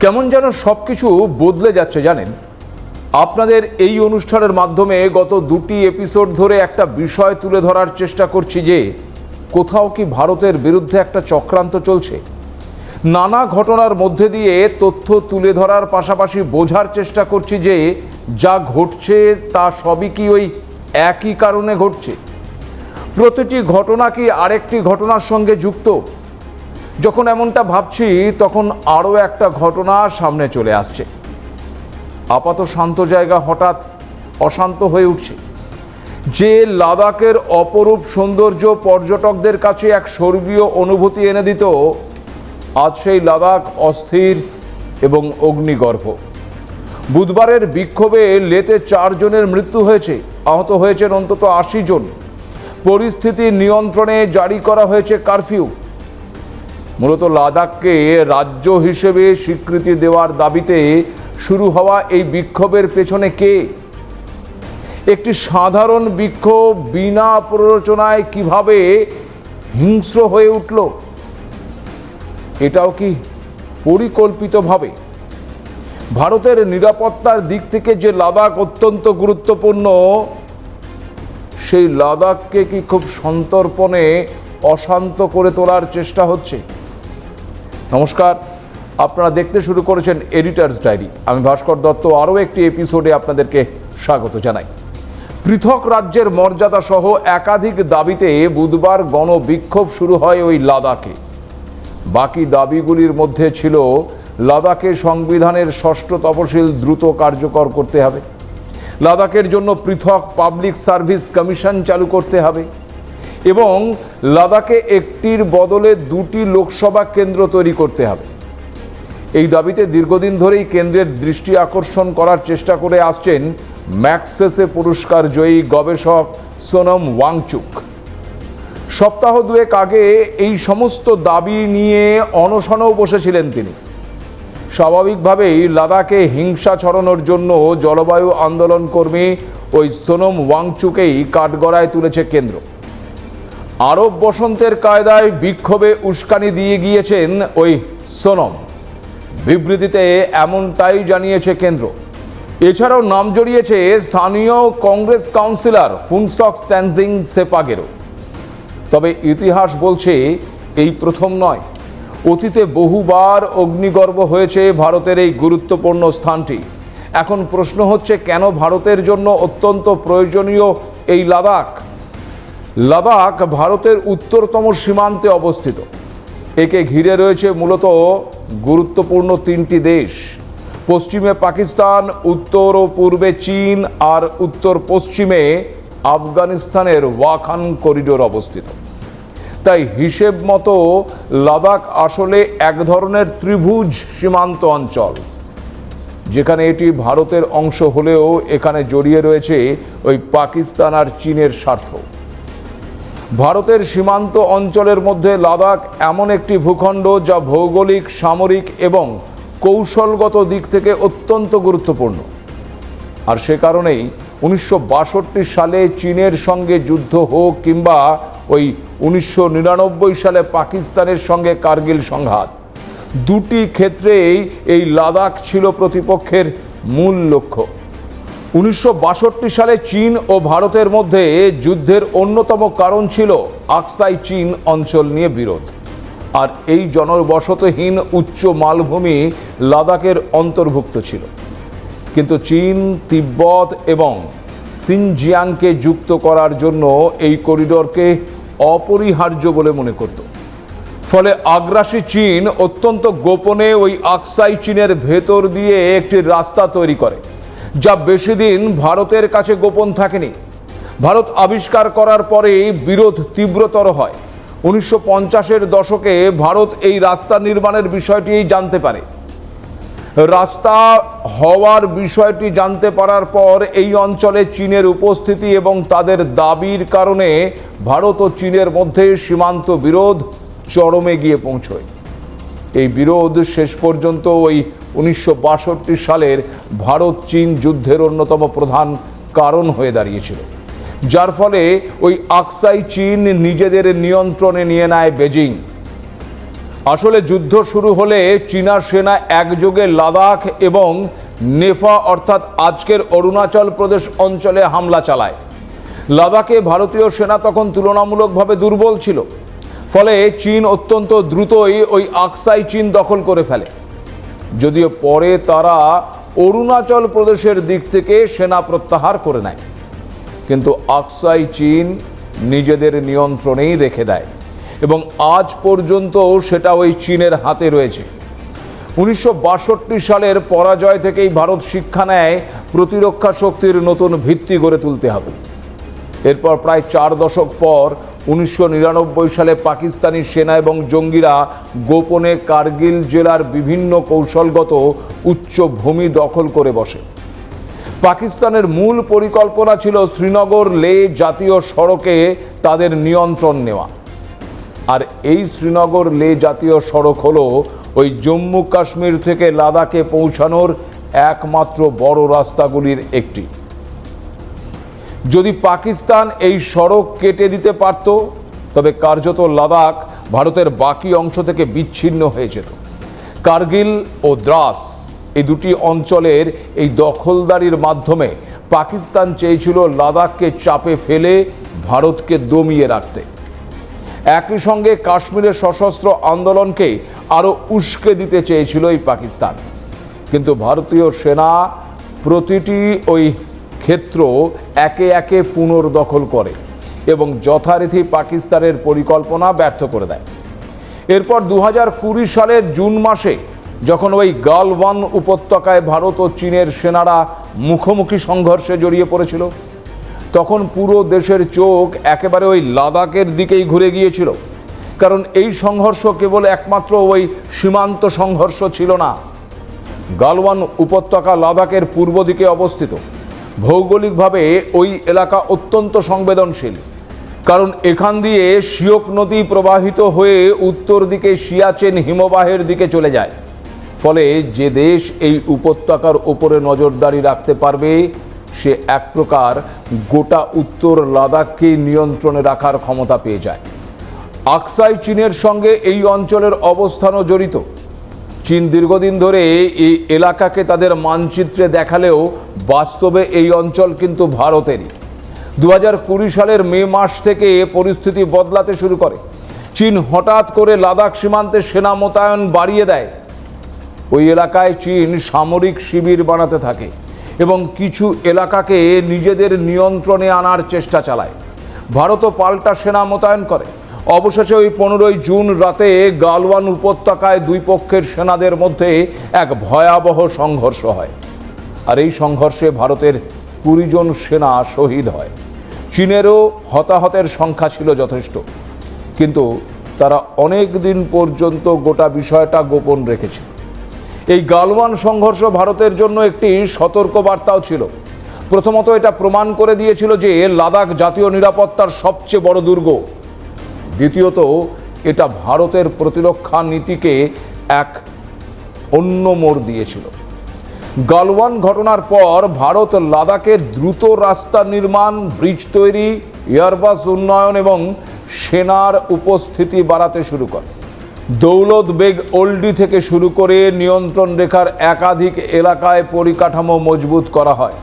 কেমন যেন সব কিছু বদলে যাচ্ছে জানেন? আপনাদের এই অনুষ্ঠানের মাধ্যমে গত দুটি এপিসোড ধরে একটা বিষয় তুলে ধরার চেষ্টা করছি যে, কোথাও কি ভারতের বিরুদ্ধে একটা চক্রান্ত চলছে? নানা ঘটনার মধ্যে দিয়ে তথ্য তুলে ধরার পাশাপাশি বোঝার চেষ্টা করছি যে, যা ঘটছে তা সবই কি ওই একই কারণে ঘটছে? প্রতিটি ঘটনা কি আরেকটি ঘটনার সঙ্গে যুক্ত? যখন এমনটা ভাবছি, তখন আরও একটা ঘটনা সামনে চলে আসছে। আপাত শান্ত জায়গা হঠাৎ অশান্ত হয়ে উঠছে। যে লাদাখের অপরূপ সৌন্দর্য পর্যটকদের কাছে এক স্বর্গীয় অনুভূতি এনে দিত, আজ সেই লাদাখ অস্থির এবং অগ্নিগর্ভ। বুধবারের বিক্ষোভে লেতে চারজনের মৃত্যু হয়েছে, আহত হয়েছেন অন্তত আশি জন। পরিস্থিতি নিয়ন্ত্রণে জারি করা হয়েছে কারফিউ। মূলত লাদাখকে রাজ্য হিসেবে স্বীকৃতি দেওয়ার দাবিতে শুরু হওয়া এই বিক্ষোভের পেছনে কে? একটি সাধারণ বিক্ষোভ বিনা প্ররোচনায় কীভাবে হিংস্র হয়ে উঠল? এটাও কি পরিকল্পিতভাবে? ভারতের নিরাপত্তার দিক থেকে যে লাদাখ অত্যন্ত গুরুত্বপূর্ণ, সেই লাদাখকে কি খুব সন্তর্পণে অশান্ত করে তোলার চেষ্টা হচ্ছে? নমস্কার। আপনারা দেখতে শুরু করেছেন এডিটার্স ডায়েরি আমি ভাস্কর দত্ত, আরও একটি এপিসোডে আপনাদেরকে স্বাগত জানাই। পৃথক রাজ্যের মর্যাদা সহ একাধিক দাবিতে বুধবার গণবিক্ষোভ শুরু হয় ওই লাদাখে। বাকি দাবিগুলির মধ্যে ছিল, লাদাখে সংবিধানের ষষ্ঠ তফসিল দ্রুত কার্যকর করতে হবে। লাদাখের জন্য পৃথক পাবলিক সার্ভিস কমিশন চালু করতে হবে। এবং লাদাখে একটির বদলে দুটি লোকসভা কেন্দ্র তৈরি করতে হবে। এই দাবিতে দীর্ঘদিন ধরেই কেন্দ্রের দৃষ্টি আকর্ষণ করার চেষ্টা করে আসছেন ম্যাক্সেসে পুরস্কার জয়ী গবেষক সোনম ওয়াংচুক। সপ্তাহ দুয়েক আগে এই সমস্ত দাবি নিয়ে অনশনেও বসেছিলেন তিনি। স্বাভাবিকভাবেই লাদাখে হিংসা ছড়ানোর জন্য জলবায়ু আন্দোলন কর্মী ওই সোনম ওয়াংচুকেই কাঠগড়ায় তুলেছে কেন্দ্র। আরব বসন্তের কায়দায় বিক্ষোভে উস্কানি দিয়ে গিয়েছেন ওই সোনম। বিবৃতিতে এমনটাই জানিয়েছে কেন্দ্র। এছাড়াও নাম জড়িয়েছে স্থানীয় কংগ্রেস কাউন্সিলর ফুনস্টক স্ট্যান্সিং সেপাগেরও। তবে ইতিহাস বলছে এই প্রথম নয়। অতীতে বহুবার অগ্নিগর্ভ হয়েছে ভারতের এই গুরুত্বপূর্ণ স্থানটি। এখন প্রশ্ন হচ্ছে কেন ভারতের জন্য অত্যন্ত প্রয়োজনীয় এই লাদাখ? লাদাখ ভারতের উত্তরতম সীমান্তে অবস্থিত। একে ঘিরে রয়েছে মূলত গুরুত্বপূর্ণ তিনটি দেশ। পশ্চিমে পাকিস্তান, উত্তর ও পূর্বে চীন আর উত্তর পশ্চিমে আফগানিস্তানের ওয়াখান করিডোর অবস্থিত। তাই হিসেব মতো লাদাখ আসলে এক ধরনের ত্রিভুজ সীমান্ত অঞ্চল। যেখানে এটি ভারতের অংশ হলেও এখানে জড়িয়ে রয়েছে ওই পাকিস্তান আর চীনের স্বার্থ। ভারতের সীমান্ত অঞ্চলের মধ্যে লাদাখ এমন একটি ভূখণ্ড যা ভৌগোলিক, সামরিক এবং কৌশলগত দিক থেকে অত্যন্ত গুরুত্বপূর্ণ। আর সে কারণেই উনিশশো বাষট্টি সালে চীনের সঙ্গে যুদ্ধ হোক কিংবা ওই উনিশশো নিরানব্বই সালে পাকিস্তানের সঙ্গে কার্গিল সংঘাত, দুটি ক্ষেত্রেই এই লাদাখ ছিল প্রতিপক্ষের মূল লক্ষ্য। উনিশশো বাষট্টি সালে চীন ও ভারতের মধ্যে যুদ্ধের অন্যতম কারণ ছিল আকসাই চীন অঞ্চল নিয়ে বিরোধ। আর এই জনবসতহীন উচ্চ মালভূমি লাদাখের অন্তর্ভুক্ত ছিল। কিন্তু চীন, তিব্বত এবং সিনজিয়াংকে যুক্ত করার জন্য এই করিডোরকে অপরিহার্য বলে মনে করত। ফলে আগ্রাসী চীন অত্যন্ত গোপনে ওই আকসাই চীনের ভেতর দিয়ে একটি রাস্তা তৈরি করে। যা বেশি দিন ভারতের কাছে গোপন থাকেনি। ভারত আবিষ্কার করার পরেই বিরোধ তীব্রতর হয়। উনিশশো পঞ্চাশের দশকে ভারত এই রাস্তা নির্মাণের বিষয়টি জানতে পারে। রাস্তা হওয়ার বিষয়টি জানতে পারার পর এই অঞ্চলে চীনের উপস্থিতি এবং তাদের দাবির কারণে ভারত ও চীনের মধ্যে সীমান্ত বিরোধ চরমে গিয়ে পৌঁছয়। এই বিরোধ শেষ পর্যন্ত ওই উনিশশো বাষট্টি সালের ভারত চীন যুদ্ধের অন্যতম প্রধান কারণ হয়ে দাঁড়িয়েছিল। যার ফলে ওই আকসাই চীন নিজেদের নিয়ন্ত্রণে নিয়ে নেয় বেজিং। আসলে যুদ্ধ শুরু হলে চীনা সেনা একযোগে লাদাখ এবং নেফা অর্থাৎ আজকের অরুণাচল প্রদেশ অঞ্চলে হামলা চালায়। লাদাখে ভারতীয় সেনা তখন তুলনামূলকভাবে দুর্বল ছিল। ফলে চীন অত্যন্ত দ্রুতই ওই আকসাই চীন দখল করে ফেলে। যদিও পরে তারা অরুণাচল প্রদেশের দিক থেকে সেনা প্রত্যাহার করে নেয়। কিন্তু আকসাই চীন নিজেদের নিয়ন্ত্রণেই রেখে দেয় এবং আজ পর্যন্ত সেটা ওই চীনের হাতে রয়েছে। উনিশশো বাষট্টি সালের পরাজয় থেকেই ভারত শিক্ষা নেয়, প্রতিরক্ষা শক্তির নতুন ভিত্তি গড়ে তুলতে হবে। এরপর প্রায় চার দশক পর উনিশশো নিরানব্বই সালে পাকিস্তানি সেনা এবং জঙ্গিরা গোপনে কার্গিল জেলার বিভিন্ন কৌশলগত উচ্চ ভূমি দখল করে বসে। পাকিস্তানের মূল পরিকল্পনা ছিল শ্রীনগর লে জাতীয় সড়কে তাদের নিয়ন্ত্রণ নেওয়া। আর এই শ্রীনগর লে জাতীয় সড়ক হলো ওই জম্মু কাশ্মীর থেকে লাদাখে পৌঁছানোর একমাত্র বড় রাস্তাগুলির একটি। যদি পাকিস্তান এই সড়ক কেটে দিতে পারত, তবে কার্যত লাদাখ ভারতের বাকি অংশ থেকে বিচ্ছিন্ন হয়ে যেত। কার্গিল ও দ্রাস এই দুটি অঞ্চলের এই দখলদারির মাধ্যমে পাকিস্তান চেয়েছিল লাদাখকে চাপে ফেলে ভারতকে দমিয়ে রাখতে। একই সঙ্গে কাশ্মীরের সশস্ত্র আন্দোলনকে আরও উস্কে দিতে চেয়েছিল এই পাকিস্তান। কিন্তু ভারতীয় সেনা প্রতিটি ওই ক্ষেত্র একে একে পুনর্দখল করে এবং যথারীতি পাকিস্তানের পরিকল্পনা ব্যর্থ করে দেয়। এরপর দু কুড়ি সালের জুন মাসে যখন ওই গালওয়ান উপত্যকায় ভারত ও চীনের সেনারা মুখোমুখি সংঘর্ষে জড়িয়ে পড়েছিল, তখন পুরো দেশের চোখ একেবারে ওই লাদাখের দিকেই ঘুরে গিয়েছিল। কারণ এই সংঘর্ষ কেবল একমাত্র ওই সীমান্ত সংঘর্ষ ছিল না, গালওয়ান উপত্যকা লাদাখের পূর্ব দিকে অবস্থিত। ভৌগোলিকভাবে ওই এলাকা অত্যন্ত সংবেদনশীল, কারণ এখান দিয়ে শিয়ক নদী প্রবাহিত হয়ে উত্তর দিকে সিয়াচেন হিমবাহের দিকে চলে যায়। ফলে যে দেশ এই উপত্যকার ওপরে নজরদারি রাখতে পারবে, সে এক প্রকার গোটা উত্তর লাদাখকে নিয়ন্ত্রণে রাখার ক্ষমতা পেয়ে যায়। আকসাই চীনের সঙ্গে এই অঞ্চলের অবস্থানও জড়িত। চীন দীর্ঘদিন ধরে এই এলাকাকে তাদের মানচিত্রে দেখালেও বাস্তবে এই অঞ্চল কিন্তু ভারতেরই। দু কুড়ি সালের মে মাস থেকে পরিস্থিতি বদলাতে শুরু করে। চীন হঠাৎ করে লাদাখ সীমান্তে সেনা মোতায়েন বাড়িয়ে দেয়। ওই এলাকায় চীন সামরিক শিবির বানাতে থাকে এবং কিছু এলাকাকে নিজেদের নিয়ন্ত্রণে আনার চেষ্টা চালায়। ভারতও পাল্টা সেনা মোতায়েন করে। অবশেষে ওই পনেরোই জুন রাতে গালওয়ান উপত্যকায় দুই পক্ষের সেনাদের মধ্যে এক ভয়াবহ সংঘর্ষ হয়। আর এই সংঘর্ষে ভারতের কুড়ি জন সেনা শহীদ হয়। চীনেরও হতাহতের সংখ্যা ছিল যথেষ্ট। কিন্তু তারা অনেক দিন পর্যন্ত গোটা বিষয়টা গোপন রেখেছিল এই গালওয়ান সংঘর্ষ ভারতের জন্য একটি সতর্কবার্তাও ছিল। প্রথমত এটা প্রমাণ করে দিয়েছিল যে লাদাখ জাতীয় নিরাপত্তার সবচেয়ে বড় দুর্গ। দ্বিতীয়ত, এটা ভারতের প্রতিরক্ষা নীতিকে এক অন্য মোড় দিয়েছিল। গালওয়ান ঘটনার পর ভারত লাদাখে দ্রুত রাস্তা নির্মাণ, ব্রিজ তৈরি, এয়ারবাস উন্নয়ন এবং সেনার উপস্থিতি বাড়াতে শুরু করে। দৌলত বেগ ওল্ডি থেকে শুরু করে নিয়ন্ত্রণ রেখার একাধিক এলাকায় পরিকাঠামো মজবুত করা হয়,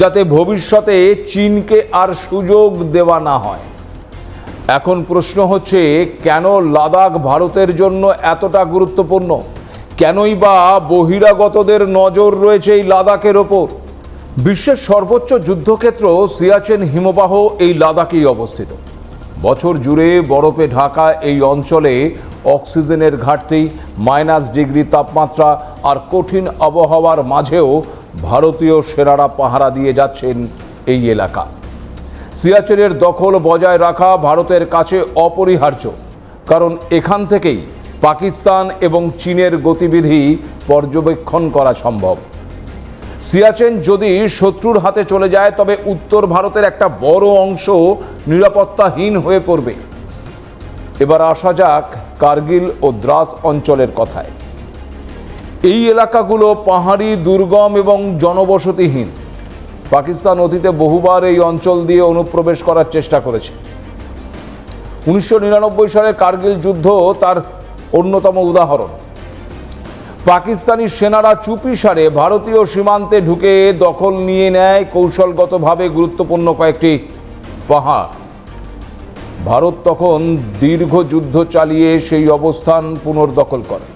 যাতে ভবিষ্যতে চীনকে আর সুযোগ দেওয়া না হয়। এখন প্রশ্ন হচ্ছে, কেন লাদাখ ভারতের জন্য এতটা গুরুত্বপূর্ণ? কেনই বা বহিরাগতদের নজর রয়েছে এই লাদাখের ওপর? বিশ্বের সর্বোচ্চ যুদ্ধক্ষেত্র সিয়াচেন হিমবাহ এই লাদাখেই অবস্থিত। বছর জুড়ে বরফে ঢাকা এই অঞ্চলে অক্সিজেনের ঘাটতি, মাইনাস ডিগ্রি তাপমাত্রা আর কঠিন আবহাওয়ার মাঝেও ভারতীয় সেরারা পাহারা দিয়ে যাচ্ছেন এই এলাকা। সিয়াচেনের দখল বজায় রাখা ভারতের কাছে অপরিহার্য। কারণ এখান থেকেই পাকিস্তান এবং চীনের গতিবিধি পর্যবেক্ষণ করা সম্ভব। সিয়াচেন যদি শত্রুর হাতে চলে যায়, তবে উত্তর ভারতের একটা বড় অংশ নিরাপত্তাহীন হয়ে পড়বে। এবার আসা যাক কার্গিল ও দ্রাস অঞ্চলের কথায়। এই এলাকাগুলো পাহাড়ি, দুর্গম এবং জনবসতিহীন। পাকিস্তান অতীতে বহুবার এই অঞ্চল দিয়ে অনুপ্রবেশ করার চেষ্টা করেছে। উনিশশো নিরানব্বই সালে কার্গিল যুদ্ধ তার অন্যতম উদাহরণ। পাকিস্তানি সেনারা চুপি সারে ভারতীয় সীমান্তে ঢুকে দখল নিয়ে নেয় কৌশলগতভাবে গুরুত্বপূর্ণ কয়েকটি পাহাড়। ভারত তখন দীর্ঘ যুদ্ধ চালিয়ে সেই অবস্থান পুনর্দখল করে।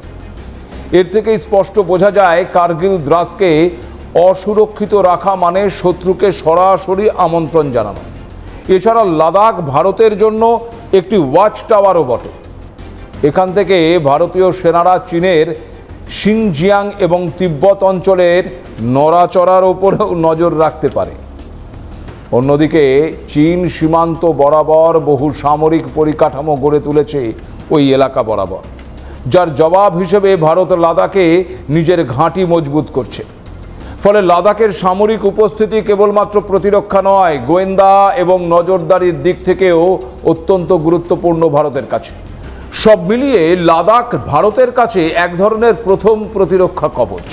এর থেকে স্পষ্ট বোঝা যায় কার্গিল দ্রাসকে অসুরক্ষিত রাখা মানে শত্রুকে সরাসরি আমন্ত্রণ জানানো। এছাড়া লাদাখ ভারতের জন্য একটি ওয়াচ টাওয়ারও বটে। এখান থেকে ভারতীয় সেনারা চীনের সিনজিয়াং এবং তিব্বত অঞ্চলের নড়াচড়ার ওপরেও নজর রাখতে পারে। অন্যদিকে চীন সীমান্ত বরাবর বহু সামরিক পরিকাঠামো গড়ে তুলেছে ওই এলাকা বরাবর, যার জবাব হিসেবে ভারত লাদাখে নিজের ঘাঁটি মজবুত করছে। ফলে লাদাখের সামরিক উপস্থিতি কেবলমাত্র প্রতিরক্ষা নয়, গোয়েন্দা এবং নজরদারির দিক থেকেও অত্যন্ত গুরুত্বপূর্ণ ভারতের কাছে। সব মিলিয়ে লাদাখ ভারতের কাছে এক ধরনের প্রথম প্রতিরক্ষা কবচ।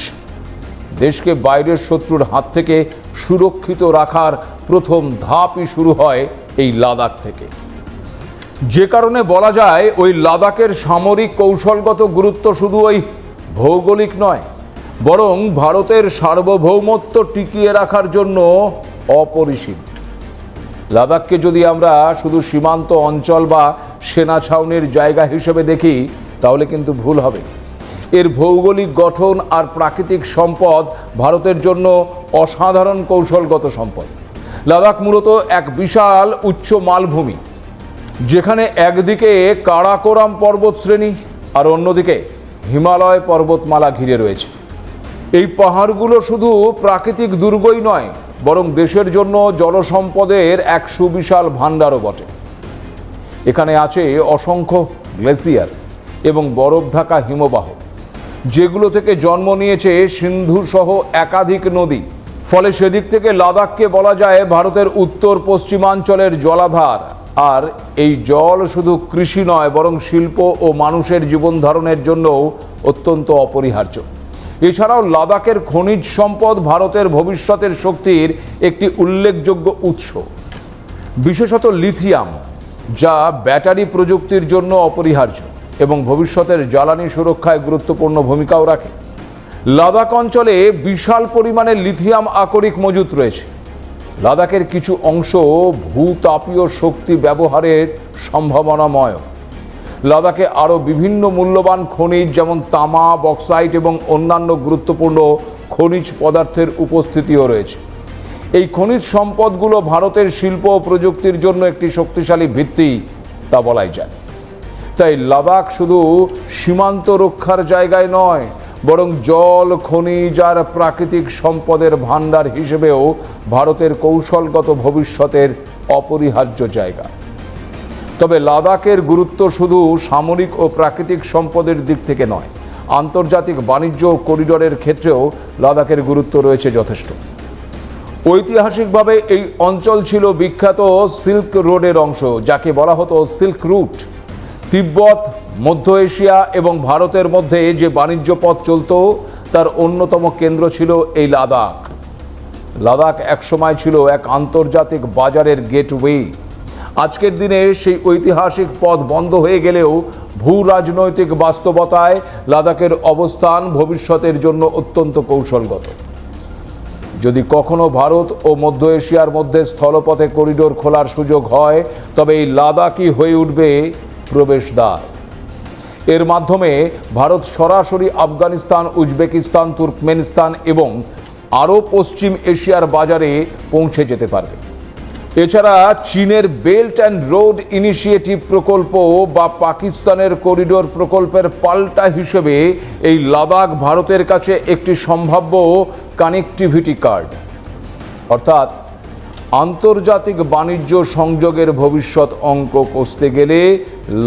দেশকে বাইরের শত্রুর হাত থেকে সুরক্ষিত রাখার প্রথম ধাপই শুরু হয় এই লাদাখ থেকে। যে কারণে বলা যায়, ওই লাদাখের সামরিক কৌশলগত গুরুত্ব শুধু ওই ভৌগোলিক নয় বরং ভারতের সার্বভৌমত্ব টিকিয়ে রাখার জন্য অপরিসীম। লাদাখকে যদি আমরা শুধু সীমান্ত অঞ্চল বা সেনা ছাউনির জায়গা হিসেবে দেখি, তাহলে কিন্তু ভুল হবে। এর ভৌগোলিক গঠন আর প্রাকৃতিক সম্পদ ভারতের জন্য অসাধারণ কৌশলগত সম্পদ। লাদাখ মূলত এক বিশাল উচ্চ মালভূমি, যেখানে একদিকে কারাকোরাম পর্বতশ্রেণী আর অন্যদিকে হিমালয় পর্বতমালা ঘিরে রয়েছে। এই পাহাড়গুলো শুধু প্রাকৃতিক দুর্গই নয়, বরং দেশের জন্য জলসম্পদের এক সুবিশাল ভাণ্ডারও বটে। এখানে আছে অসংখ্য গ্লেসিয়ার এবং বরফ ঢাকা হিমবাহ, যেগুলো থেকে জন্ম নিয়েছে সিন্ধু সহ একাধিক নদী। ফলে সেদিক থেকে লাদাখকে বলা যায় ভারতের উত্তর পশ্চিমাঞ্চলের জলাধার। আর এই জল শুধু কৃষি নয়, বরং শিল্প ও মানুষের জীবন ধারণের জন্যও অত্যন্ত অপরিহার্য। এছাড়াও লাদাখের খনিজ সম্পদ ভারতের ভবিষ্যতের শক্তির একটি উল্লেখযোগ্য উৎস। বিশেষত লিথিয়াম, যা ব্যাটারি প্রযুক্তির জন্য অপরিহার্য এবং ভবিষ্যতের জ্বালানি সুরক্ষায় গুরুত্বপূর্ণ ভূমিকাও রাখে। লাদাখ অঞ্চলে বিশাল পরিমাণে লিথিয়াম আকরিক মজুত রয়েছে। লাদাখের কিছু অংশ ভূতাপীয় শক্তি ব্যবহারের সম্ভাবনাময়। লাদাখে আরও বিভিন্ন মূল্যবান খনিজ যেমন তামা বক্সাইট এবং অন্যান্য গুরুত্বপূর্ণ খনিজ পদার্থের উপস্থিতিও রয়েছে। এই খনিজ সম্পদগুলো ভারতের শিল্প ও প্রযুক্তির জন্য একটি শক্তিশালী ভিত্তি, তা বলাই যায়। তাই লাদাখ শুধু সীমান্ত রক্ষার জায়গায় নয়, বরং জল, খনিজ আর প্রাকৃতিক সম্পদের ভাণ্ডার হিসেবেও ভারতের কৌশলগত ভবিষ্যতের অপরিহার্য জায়গা। তবে লাদাখের গুরুত্ব শুধু সামরিক ও প্রাকৃতিক সম্পদের দিক থেকে নয়, আন্তর্জাতিক বাণিজ্য করিডোরের ক্ষেত্রেও লাদাখের গুরুত্ব রয়েছে যথেষ্ট। ঐতিহাসিকভাবে এই অঞ্চল ছিল বিখ্যাত সিল্ক রোডের অংশ, যাকে বলা হতো সিল্ক রুট। তিব্বত, মধ্য এশিয়া এবং ভারতের মধ্যে যে বাণিজ্য পথ চলত, তার অন্যতম কেন্দ্র ছিল এই লাদাখ। লাদাখ একসময় ছিল এক আন্তর্জাতিক বাজারের গেটওয়ে। আজকের দিনে সেই ঐতিহাসিক পথ বন্ধ হয়ে গেলেও ভূ রাজনৈতিক বাস্তবতায় লাদাখের অবস্থান ভবিষ্যতের জন্য অত্যন্ত কৌশলগত। যদি কখনো ভারত ও মধ্য এশিয়ার মধ্যে স্থলপথে করিডোর খোলার সুযোগ হয়, তবে এই লাদাখই হয়ে উঠবে প্রবেশদ্বার। এর মাধ্যমে ভারত সরাসরি আফগানিস্তান, উজবেকিস্তান, তুর্কমেনিস্তান এবং আরও পশ্চিম এশিয়ার বাজারে পৌঁছে যেতে পারবে। এছাড়া চীনের বেল্ট অ্যান্ড রোড ইনিশিয়েটিভ প্রকল্প বা পাকিস্তানের করিডোর প্রকল্পের পাল্টা হিসেবে এই লাদাখ ভারতের কাছে একটি সম্ভাব্য কানেক্টিভিটি কার্ড। অর্থাৎ আন্তর্জাতিক বাণিজ্য সংযোগের ভবিষ্যৎ অঙ্ক কষতে গেলে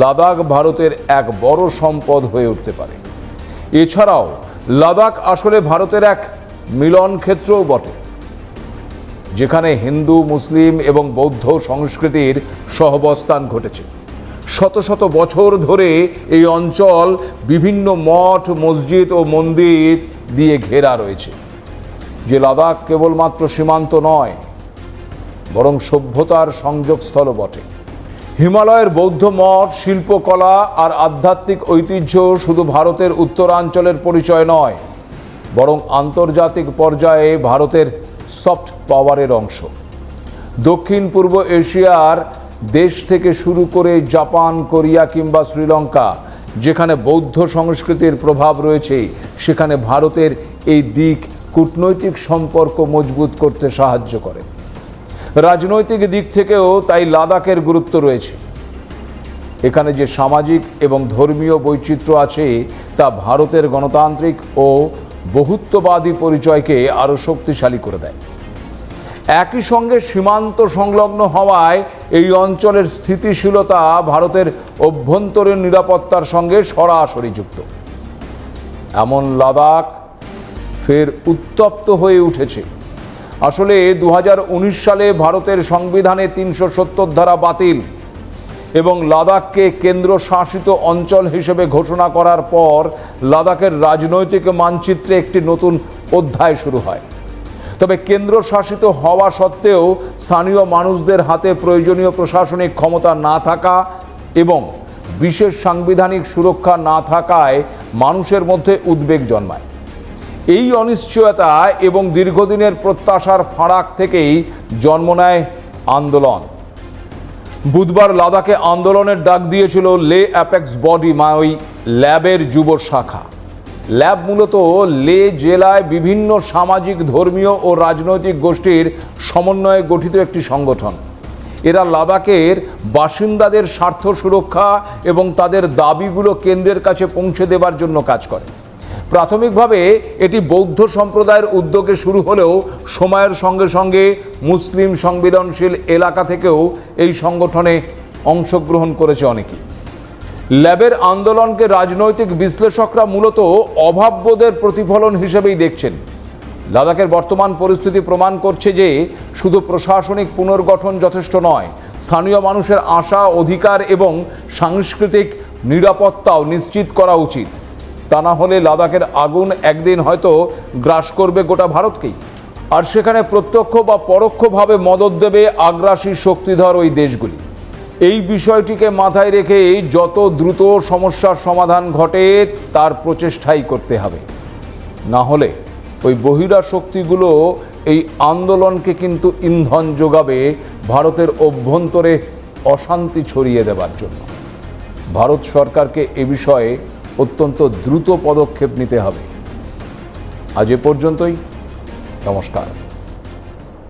লাদাখ ভারতের এক বড় সম্পদ হয়ে উঠতে পারে। এছাড়াও লাদাখ আসলে ভারতের এক মিলন ক্ষেত্রও বটে। যেখানে হিন্দু, মুসলিম এবং বৌদ্ধ সংস্কৃতির সহবস্থান ঘটেছে। শত শত বছর ধরে এই অঞ্চল বিভিন্ন মঠ, মসজিদ ও মন্দির দিয়ে ঘেরা রয়েছে। যে লাদাখ কেবলমাত্র সীমান্ত নয়, বরং সভ্যতার সংযোগস্থল বটে। হিমালয়ের বৌদ্ধ মঠ, শিল্পকলা আর আধ্যাত্মিক ঐতিহ্য শুধু ভারতের উত্তরাঞ্চলের পরিচয় নয়, বরং আন্তর্জাতিক পর্যায়ে ভারতের সফট পাওয়ারের অংশ। দক্ষিণ পূর্ব এশিয়ার দেশ থেকে শুরু করে জাপান, কোরিয়া কিংবা শ্রীলঙ্কা, যেখানে বৌদ্ধ সংস্কৃতির প্রভাব রয়েছে, সেখানে ভারতের এই দিক কূটনৈতিক সম্পর্ক মজবুত করতে সাহায্য করে। রাজনৈতিক দিক থেকেও তাই লাদাখের গুরুত্ব রয়েছে। এখানে যে সামাজিক এবং ধর্মীয় বৈচিত্র্য আছে, তা ভারতের গণতান্ত্রিক ও বহুত্ববাদী পরিচয়কে আরও শক্তিশালী করে দেয়। একই সঙ্গে সীমান্ত সংলগ্ন হওয়ায় এই অঞ্চলের স্থিতিশীলতা ভারতের অভ্যন্তরীণ নিরাপত্তার সঙ্গে সরাসরি যুক্ত। এমন লাদাখ ফের উত্তপ্ত হয়ে উঠেছে। আসলে দু হাজার উনিশ সালে ভারতের সংবিধানে তিনশো সত্তর ধারা বাতিল। এবং লাদাখকে কেন্দ্র শাসিত অঞ্চল হিসেবে ঘোষণা করার পর লাদাখের রাজনৈতিক মানচিত্রে একটি নতুন অধ্যায় শুরু হয়। তবে কেন্দ্র শাসিত হওয়া সত্ত্বেও স্থানীয় মানুষদের হাতে প্রয়োজনীয় প্রশাসনিক ক্ষমতা না থাকা এবং বিশেষ সাংবিধানিক সুরক্ষা না থাকায় মানুষের মধ্যে উদ্বেগ জন্মায়। এই অনিশ্চয়তা এবং দীর্ঘদিনের প্রত্যাশার ফারাক থেকেই জন্ম নেয় আন্দোলন। বুধবার লাদাখে আন্দোলনের ডাক দিয়েছিল লে অ্যাপেক্স বডি মাই ল্যাবের যুব শাখা। ল্যাব মূলত লে জেলায় বিভিন্ন সামাজিক, ধর্মীয় ও রাজনৈতিক গোষ্ঠীর সমন্বয়ে গঠিত একটি সংগঠন। এরা লাদাখের বাসিন্দাদের স্বার্থ সুরক্ষা এবং তাদের দাবিগুলো কেন্দ্রের কাছে পৌঁছে দেবার জন্য কাজ করে। প্রাথমিকভাবে এটি বৌদ্ধ সম্প্রদায়ের উদ্যোগে শুরু হলেও সময়ের সঙ্গে সঙ্গে মুসলিম সংবেদনশীল এলাকা থেকেও এই সংগঠনে অংশগ্রহণ করেছে অনেকে। ল্যাবের আন্দোলনকে রাজনৈতিক বিশ্লেষকরা মূলত অভাববোধের প্রতিফলন হিসেবেই দেখছেন। লাদাখের বর্তমান পরিস্থিতি প্রমাণ করছে যে শুধু প্রশাসনিক পুনর্গঠন যথেষ্ট নয়, স্থানীয় মানুষের আশা, অধিকার এবং সাংস্কৃতিক নিরাপত্তাও নিশ্চিত করা উচিত। তা না হলে লাদাখের আগুন একদিন হয়তো গ্রাস করবে গোটা ভারতকেই। আর সেখানে প্রত্যক্ষ বা পরোক্ষভাবে মদত দেবে আগ্রাসী শক্তিধর ওই দেশগুলি। এই বিষয়টিকে মাথায় রেখে যত দ্রুত সমস্যার সমাধান ঘটে, তার প্রচেষ্টাই করতে হবে। না হলে ওই বহিরা শক্তিগুলো এই আন্দোলনকে কিন্তু ইন্ধন যোগাবে ভারতের অভ্যন্তরে অশান্তি ছড়িয়ে দেবার জন্য। ভারত সরকারকে এ বিষয়ে অত্যন্ত দ্রুত পদক্ষেপ নিতে হবে। আজ এ পর্যন্তই। নমস্কার।